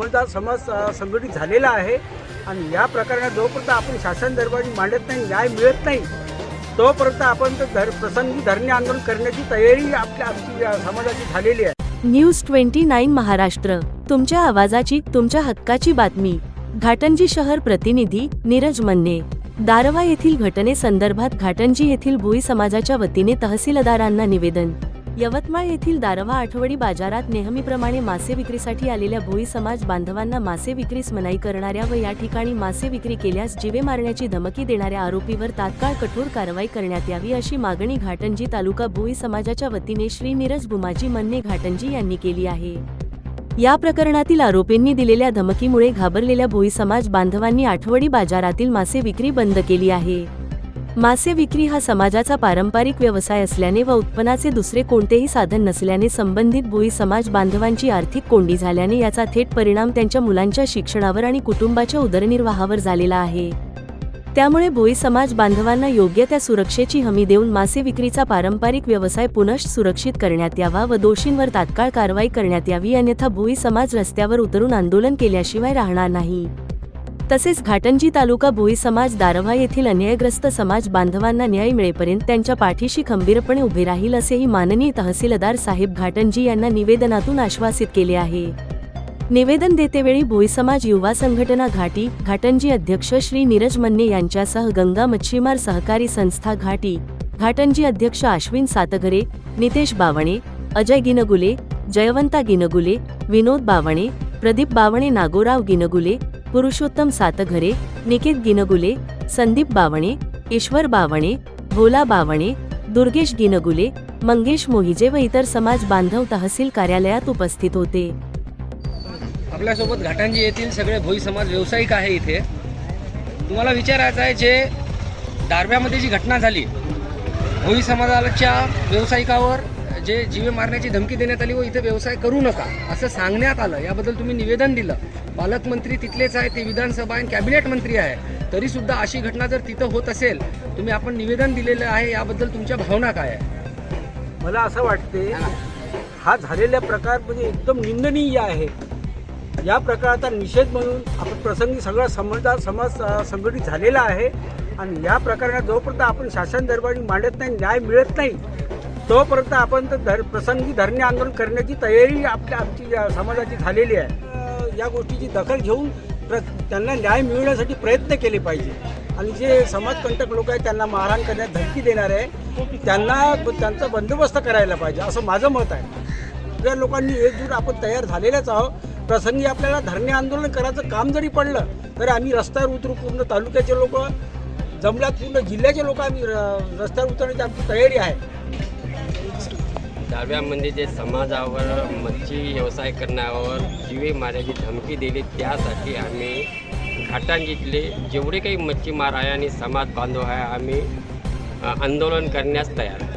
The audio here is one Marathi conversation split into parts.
समाजदार समाज संघटित झालेला आहे. आणि या प्रकरणात जोपर्यंत आपण शासन दरबारी मांडत नाही न्याय मिळत नाही तोपर्यंत आपण तर धर प्रसंगी धरणे आंदोलन करण्याची तयारी आपल्या आमची समाजाची झालेली आहे. News twenty nine Maharashtra. तुमच्या आवाजाची तुमच्या हक्काची बातमी. घाटंजी शहर प्रतिनिधी नीरज मन्ने. दारवा येथील घटनेसंदर्भात घाटंजी येथील भोई समाजाच्या वतीने तहसीलदारांना निवेदन. यवतमाळ येथील दारवा आठवडी बाजारात नेहमीप्रमाणे मासे विक्रीसाठी आलेल्या भोई समाज बांधवांना मासे विक्रीस मनाई करणाऱ्या व या ठिकाणी मासे विक्री केल्यास जीवे मारण्याची धमकी देणाऱ्या आरोपीवर तात्काळ कठोर कारवाई करण्यात यावी अशी मागणी घाटंजी तालुका भोई समाजाच्या वतीने श्री नीरज बुमाजी मन्ने घाटंजी यांनी केली आहे. या प्रकरणातील आरोपींनी दिलेल्या धमकीमुळे घाबरलेल्या भोई समाज बांधवांनी आठवडी बाजारातील मासे विक्री बंद केली आहे. मासे विक्री हा समाजाचा पारंपरिक व्यवसाय असल्याने व उत्पन्नाचे दुसरे कोणतेही साधन नसल्याने संबंधित भोई समाज बांधवांची आर्थिक कोंडी झाल्याने याचा थेट परिणाम त्यांच्या मुलांच्या शिक्षणावर आणि कुटुंबाच्या उदरनिर्वाहावर झालेला आहे. त्यामुळे भोई समाज बांधवांना योग्य त्या सुरक्षेची हमी देऊन मासे विक्रीचा पारंपरिक व्यवसाय पुनश्च सुरक्षित करण्यात यावा व दोषींवर तात्काळ कारवाई करण्यात यावी अन्यथा भोई समाज रस्त्यावर उतरून आंदोलन केल्याशिवाय राहणार नाही. तसेच घाटंजी तालुका भोई समाज दारव्हा येथील अन्यायग्रस्त समाज बांधवांना न्याय मिळेपर्यंत त्यांच्या पाठीशी खंबीरपणे उभे राहील असेही माननीय तहसीलदार साहेब घाटंजी यांना निवेदनातून आश्वासित केले आहे. निवेदन देतेवेळी भोई समाज युवा संघटना घाटी घाटंजी अध्यक्ष श्री नीरज मन्ने यांच्यासह गंगा मच्छीमार सहकारी संस्था घाटी घाटंजी अध्यक्ष अश्विन सातघरे नितेश बावणे अजय गिनगुले जयवंता गिनगुले विनोद बावणे प्रदीप बावणे नागोराव गिनगुले पुरुषोत्तम सातघरे निकेत गिनगुले संदीप बावणे ईश्वर बावणे भोला बावणे दुर्गेश गिनगुले मंगेश मोहिजे व इतर समाज बांधव तहसील कार्यालयात उपस्थित होते. आपल्यासोबत घाटांजी येथील सगळे भोई समाज व्यावसायिक आहे इथे. तुम्हाला विचारायचं आहे जे दारव्यामध्ये जी घटना झाली भोई समाजाच्या व्यावसायिकावर जे जीवे मारण्याची धमकी देण्यात आली व इथे व्यवसाय करू नका असं सांगण्यात आलं याबद्दल तुम्ही निवेदन दिलं. पालकमंत्री तिथलेच आहे ते विधानसभा आणि कॅबिनेट मंत्री आहे. तरी सुद्धा अशी घटना जर तिथं होत असेल तुम्ही आपण निवेदन दिलेलं आहे याबद्दल तुमच्या भावना काय आहे मला असं वाटते हा झालेला प्रकार म्हणजे एकदम निंदनीय आहे. या प्रकाराचा निषेध म्हणून आपण प्रसंगी सगळा समजदार समाज संघटित झालेला आहे. आणि या प्रकरणात जोपर्यंत आपण शासन दरबारी मांडत नाही न्याय मिळत नाही तोपर्यंत आपण तर धर प्रसंगी धरणे आंदोलन करण्याची तयारी आपल्या आमची समाजाची झालेली आहे. या गोष्टीची दखल घेऊन प्र त्यांना न्याय मिळवण्यासाठी प्रयत्न केले पाहिजे. आणि जे समाजकंटक लोक आहेत त्यांना मारहाण करण्यात धमकी देणार आहे त्यांना त्यांचा बंदोबस्त करायला पाहिजे असं माझं मत आहे. जर लोकांनी एकजूट आपण तयार झालेलेच आहोत प्रसंगी आपल्याला धरणे आंदोलन करायचं काम जरी पडलं तरी आम्ही रस्त्यावर उतरू पूर्ण तालुक्याचे लोक जमल्यात पूर्ण जिल्ह्याचे लोक आम्ही र- रस्त्यावर उतरण्याची आमची तयारी आहे. दाव्यामध्ये जे समाजावर मच्छी व्यवसाय करण्यावर जीवे मारायची धमकी दिली त्यासाठी आम्ही घाटांजीतले जेवढे काही मच्छीमार आहे आणि समाज बांधव आहे आम्ही आंदोलन करण्यास तयार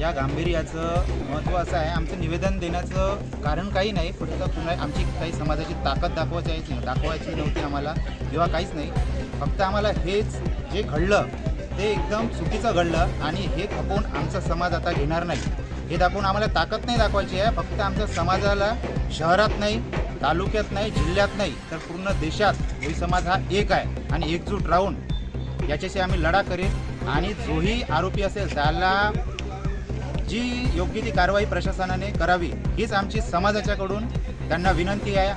या गांभीर्याचं महत्त्व असं आहे. आमचं निवेदन देण्याचं कारण काही नाही. फक्त पुन्हा आमची काही समाजाची ताकद दाखवायची दाखवायची नव्हती आम्हाला. किंवा काहीच नाही. फक्त आम्हाला हेच जे घडलं ते एकदम चुकीचं घडलं आणि हे खपवून आमचा समाज आता घेणार नाही. हे दाखवून आम्हाला ताकद नाही दाखवायची आहे. फक्त आमच्या समाजाला शहरात नाही तालुक्यात नाही जिल्ह्यात नाही तर पूर्ण देशात भोई समाज हा एक आहे आणि एकजूट राहून याच्याशी आम्ही लढा करेन. आणि जोही आरोपी असेल त्याला जी योग्य ती कारवाई प्रशासनाने करावी हीच आमची समाजाच्याकडून त्यांना विनंती आहे.